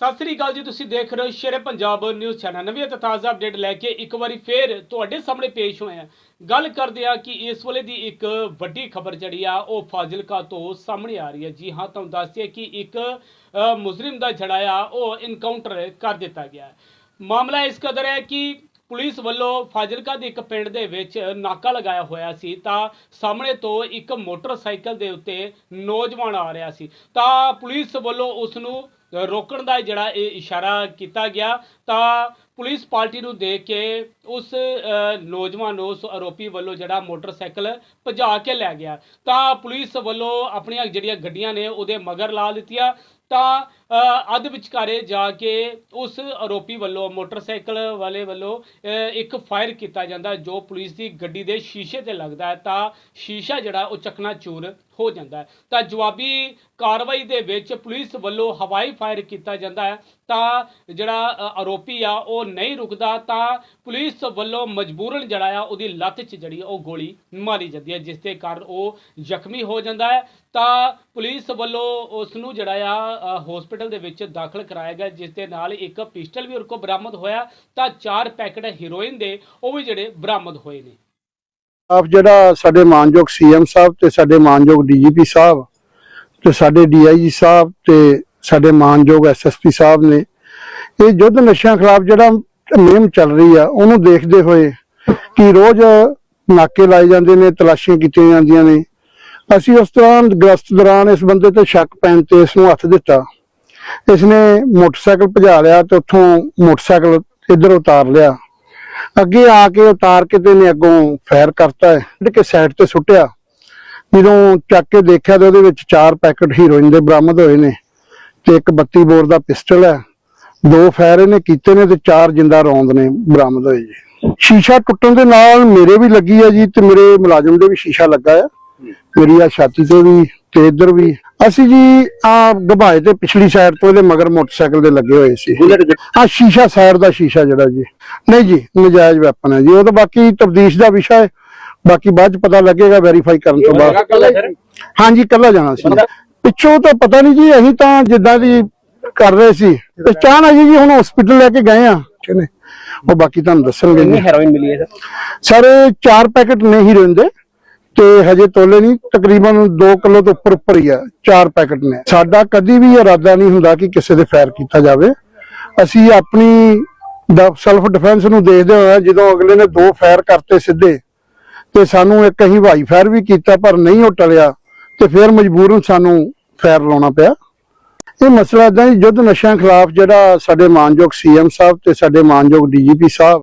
ਸਤਿ ਸ੍ਰੀ ਅਕਾਲ ਜੀ ਤੁਸੀਂ ਦੇਖ ਰਹੇ ਹੋ ਸ਼ੇਰੇ ਪੰਜਾਬ ਨਿਊਜ਼ ਚੈਨਲ। ਨਵੀਂ ਅਤੇ ਤਾਜ਼ਾ ਅਪਡੇਟ ਲੈ ਕੇ ਇੱਕ ਵਾਰੀ ਫੇਰ ਤੁਹਾਡੇ ਸਾਹਮਣੇ ਪੇਸ਼ ਹੋਏ ਆ ਗੱਲ ਕਰਦੇ ਆ ਕਿ ਇਸ ਵੇਲੇ ਦੀ ਇੱਕ ਵੱਡੀ ਖਬਰ ਜਿਹੜੀ ਆ ਉਹ ਫਾਜ਼ਿਲਕਾ ਤੋਂ ਸਾਹਮਣੇ ਆ ਰਹੀ ਹੈ। ਜੀ ਹਾਂ ਤੁਹਾਨੂੰ ਦੱਸ ਦਈਏ ਕਿ ਇੱਕ ਅ, ਮੁਜਰਿਮ ਦਾ ਜਿਹੜਾ ਆ ਉਹ ਇਨਕਾਊਂਟਰ ਕਰ ਦਿੱਤਾ ਗਿਆ ਮਾਮਲਾ ਇਸ ਕਦਰ ਹੈ ਕਿ ਪੁਲਿਸ ਵੱਲੋਂ ਫਾਜ਼ਿਲਕਾ ਦੇ ਇੱਕ ਪਿੰਡ ਦੇ ਵਿੱਚ ਨਾਕਾ ਲਗਾਇਆ ਹੋਇਆ ਸੀ ਤਾਂ ਸਾਹਮਣੇ ਤੋਂ ਇੱਕ ਮੋਟਰਸਾਈਕਲ ਦੇ ਉੱਤੇ ਨੌਜਵਾਨ ਆ ਰਿਹਾ ਸੀ। ਤਾਂ ਪੁਲਿਸ ਵੱਲੋਂ ਉਸ ਨੂੰ ਰੋਕਣ ਦਾ ਜਿਹੜਾ ਇਹ ਇਸ਼ਾਰਾ ਕੀਤਾ ਗਿਆ, ਤਾਂ ਪੁਲਿਸ ਪਾਰਟੀ ਨੂੰ ਦੇਖ ਕੇ ਉਸ ਨੌਜਵਾਨ ਨੂੰ, ਉਸ ਆਰੋਪੀ ਵੱਲੋਂ ਜਿਹੜਾ ਮੋਟਰਸਾਈਕਲ ਭਜਾ ਕੇ ਲੈ ਗਿਆ। ਤਾਂ ਪੁਲਿਸ ਵੱਲੋਂ ਆਪਣੀਆਂ ਜਿਹੜੀਆਂ ਗੱਡੀਆਂ ਨੇ ਉਹਦੇ ਮਗਰ ਲਾ ਦਿੱਤੀਆਂ। ਤਾਂ ਅੱਧ ਵਿਚਕਾਰੇ ਜਾ ਕੇ ਉਸ ਆਰੋਪੀ ਵੱਲੋਂ ਮੋਟਰਸਾਈਕਲ ਵਾਲੇ ਵੱਲੋਂ ਇੱਕ ਫਾਇਰ ਕੀਤਾ ਜਾਂਦਾ, ਜੋ ਪੁਲਿਸ ਦੀ ਗੱਡੀ ਦੇ ਸ਼ੀਸ਼ੇ ਤੇ ਲੱਗਦਾ ਹੈ, ਤਾਂ ਸ਼ੀਸ਼ਾ ਜਿਹੜਾ ਉਹ ਚਕਨਾਚੂਰ ਹੋ ਜਾਂਦਾ ਤਾਂ ਜਵਾਬੀ ਕਾਰਵਾਈ ਦੇ ਵਿੱਚ ਪੁਲਿਸ ਵੱਲੋਂ ਹਵਾਈ ਫਾਇਰ ਕੀਤਾ ਜਾਂਦਾ ਹੈ, ਤਾਂ ਜਿਹੜਾ ਆਰੋਪੀ ਆ, ਉਹ ਨਹੀਂ ਰੁਕਦਾ, ਤਾਂ ਪੁਲਿਸ ਵੱਲੋਂ ਮਜਬੂਰਨ ਜਿਹੜਾ ਆ, ਉਹਦੀ ਲੱਤ 'ਚ ਜਿਹੜੀ ਉਹ ਗੋਲੀ ਮਾਰੀ ਜਾਂਦੀ ਹੈ, ਜਿਸ ਦੇ ਕਾਰਨ ਉਹ ਜ਼ਖਮੀ ਹੋ ਜਾਂਦਾ ਹੈ। ਤਾਂ ਪੁਲਿਸ ਵੱਲੋਂ ਉਸ ਨੂੰ ਜਿਹੜਾ ਆ ਹਸਪੀਟਲ ਦੇ ਵਿੱਚ ਦਾਖਲ ਕਰਾਇਆ ਗਿਆ, ਜਿਸ ਦੇ ਨਾਲ ਇੱਕ ਪਿਸਟਲ ਵੀ ਉਹ ਬਰਾਮਦ ਹੋਇਆ, ਤਾਂ ਚਾਰ ਪੈਕੇਟ ਹੀਰੋਇਨ ਦੇ, ਉਹ ਵੀ ਜਿਹੜੇ ਬਰਾਮਦ ਹੋਏ ਨੇ। ਆਪ ਜਿਹੜਾ ਸਾਡੇ ਮਾਨਯੋਗ ਸੀਐਮ ਸਾਹਿਬ ਤੇ ਸਾਡੇ ਮਾਨਯੋਗ ਡੀਜੀਪੀ ਸਾਹਿਬ ਤੇ ਸਾਡੇ ਡੀਆਈਜੀ ਸਾਹਿਬ ਤੇ ਸਾਡੇ ਮਾਨਯੋਗ ਐਸਐਸਪੀ ਸਾਹਿਬ ਨੇ, ਇਹ ਯੁੱਧ ਨਸ਼ਿਆਂ ਖਿਲਾਫ ਜਿਹੜਾ ਮੁਹਿੰਮ ਚੱਲ ਰਹੀ ਆ, ਉਹਨੂੰ ਦੇਖਦੇ ਹੋਏ ਕਿ ਰੋਜ਼ ਨਾਕੇ ਲਾਏ ਜਾਂਦੇ ਨੇ, ਤਲਾਸ਼ੀਆਂ ਕੀਤੀਆਂ ਜਾਂਦੀਆਂ ਨੇ। ਅਸੀਂ ਉਸ ਦੌਰਾਨ ਗ੍ਰਸਤ ਦੌਰਾਨ ਇਸ ਬੰਦੇ ਤੇ ਸ਼ੱਕ ਪੈਣ ਤੇ ਇਸ ਨੂੰ ਹੱਥ ਦਿੱਤਾ। ਇਸ ਮੋਟਰਸਾਈਕਲ ਭਜਾ ਲਿਆ ਤੇ ਉੱਥੋਂ ਮੋਟਰਸਾਈਕਲ ਇੱਧਰ ਉਤਾਰ ਲਿਆ। ਅੱਗੇ ਆ ਕੇ ਉਤਾਰ ਕੇ ਤੇ ਨੇ ਅੱਗੋਂ ਫਾਇਰ ਕਰਤਾ ਹੈ ਕਿ ਸਾਈਡ ਤੇ ਸੁੱਟਿਆ। ਜਦੋਂ ਚੱਕ ਕੇ ਦੇਖਿਆ ਤੇ ਉਹਦੇ ਵਿੱਚ ਚਾਰ ਪੈਕੇਟ ਹੀਰੋਇਨ ਦੇ ਬਰਾਮਦ ਹੋਏ ਨੇ ਤੇ ਇੱਕ 32 ਬੋਰ ਦਾ ਪਿਸਟਲ ਹੈ। ਦੋ ਫਾਇਰ ਇਹਨੇ ਕੀਤੇ ਨੇ ਤੇ ਚਾਰ ਜਿੰਦਾ ਰੌਂਦ ਨੇ ਬਰਾਮਦ ਹੋਏ ਜੀ। ਸ਼ੀਸ਼ਾ ਟੁੱਟਣ ਦੇ ਨਾਲ ਮੇਰੇ ਵੀ ਲੱਗੀ ਹੈ ਜੀ ਤੇ ਮੇਰੇ ਮੁਲਾਜ਼ਮ ਦੇ ਵੀ ਸ਼ੀਸ਼ਾ ਲੱਗਾ ਹੈ। ਮੇਰੀ ਆ ਛਾਤੀ ਤੇ ਵੀ ਤੇ ਇੱਧਰ ਵੀ ਅਸੀਂ ਜੀ ਆ ਗਭਾਏ ਤੇ ਪਿਛਲੀ ਸਾਈਡ ਤੋਂ ਇਹਦੇ ਮਗਰ ਮੋਟਰਸਾਈਕਲ ਦੇ ਲੱਗੇ ਹੋਏ ਸੀ। ਆ ਸ਼ੀਸ਼ਾ ਸਾਈਡ ਦਾ ਸ਼ੀਸ਼ਾ ਜਿਹੜਾ ਜੀ। ਨਹੀਂ ਜੀ ਨਜਾਇਜ਼ ਵੈਪਨ ਹੈ ਜੀ। ਉਹ ਤਾਂ ਬਾਕੀ ਤਬਦੀਸ਼ ਦਾ ਵਿਸ਼ਾ ਹੈ। ਬਾਕੀ ਬਾਅਦ ਚ ਪਤਾ ਲੱਗੇਗਾ ਵੈਰੀਫਾਈ ਕਰਨ ਤੋਂ ਬਾਅਦ। ਹਾਂਜੀ ਕੱਲਾ ਜਾਣਾ ਸੀ। ਪਿੱਛੋਂ ਤਾਂ ਪਤਾ ਨਹੀਂ ਜੀ ਅਸੀਂ ਤਾਂ ਜਿੱਦਾਂ ਦੀ ਕਰ ਰਹੇ ਸੀ। ਤੇ ਚਾਹ ਨਾ ਜੀ ਹੁਣ ਹਸਪੀਟਲ ਲੈ ਕੇ ਗਏ ਆ। ਉਹ ਬਾਕੀ ਤੁਹਾਨੂੰ ਦੱਸਣਗੇ ਜੀ। ਹੈਰੋਇਨ ਮਿਲੀ ਹੈ ਸਰ? ਇਹ ਚਾਰ ਪੈਕੇਟ ਨੇ ਹੀਰੋਇਨ ਦੇ ਤੇ ਹਜੇ ਤੋਲੇ ਨਹੀਂ, ਤਕਰੀਬਨ 2 ਕਿਲੋ ਤੋਂ ਉੱਪਰ ਉੱਪਰ ਹੀ ਆ, ਚਾਰ ਪੈਕੇਟ ਨੇ। ਸਾਡਾ ਕਦੀ ਵੀ ਇਰਾਦਾ ਨਹੀਂ ਹੁੰਦਾ ਕਿ ਕਿਸੇ ਦੇ ਫਾਇਰ ਕੀਤਾ ਜਾਵੇ। ਅਸੀਂ ਆਪਣੀ ਸੈਲਫ ਡਿਫੈਂਸ ਨੂੰ ਦੇਖਦੇ ਹੋਏ ਜਦੋਂ ਅਗਲੇ ਨੇ ਦੋ ਫਾਇਰ ਕਰਤੇ ਸਿੱਧੇ, ਤੇ ਸਾਨੂੰ ਇੱਕ ਅਸੀਂ ਹਵਾਈ ਫਾਇਰ ਵੀ ਕੀਤਾ, ਪਰ ਨਹੀਂ ਉਹ ਟਲਿਆ, ਤੇ ਫਿਰ ਮਜਬੂਰਨ ਸਾਨੂੰ ਫਾਇਰ ਲਾਉਣਾ ਪਿਆ। ਇਹ ਮਸਲਾ ਇਦਾਂ ਹੀ ਯੁੱਧ ਨਸ਼ਿਆਂ ਖਿਲਾਫ ਜਿਹੜਾ ਸਾਡੇ ਮਾਨਯੋਗ ਸੀਐਮ ਸਾਹਿਬ ਤੇ ਸਾਡੇ ਮਾਨਯੋਗ ਡੀਜੀਪੀ ਸਾਹਿਬ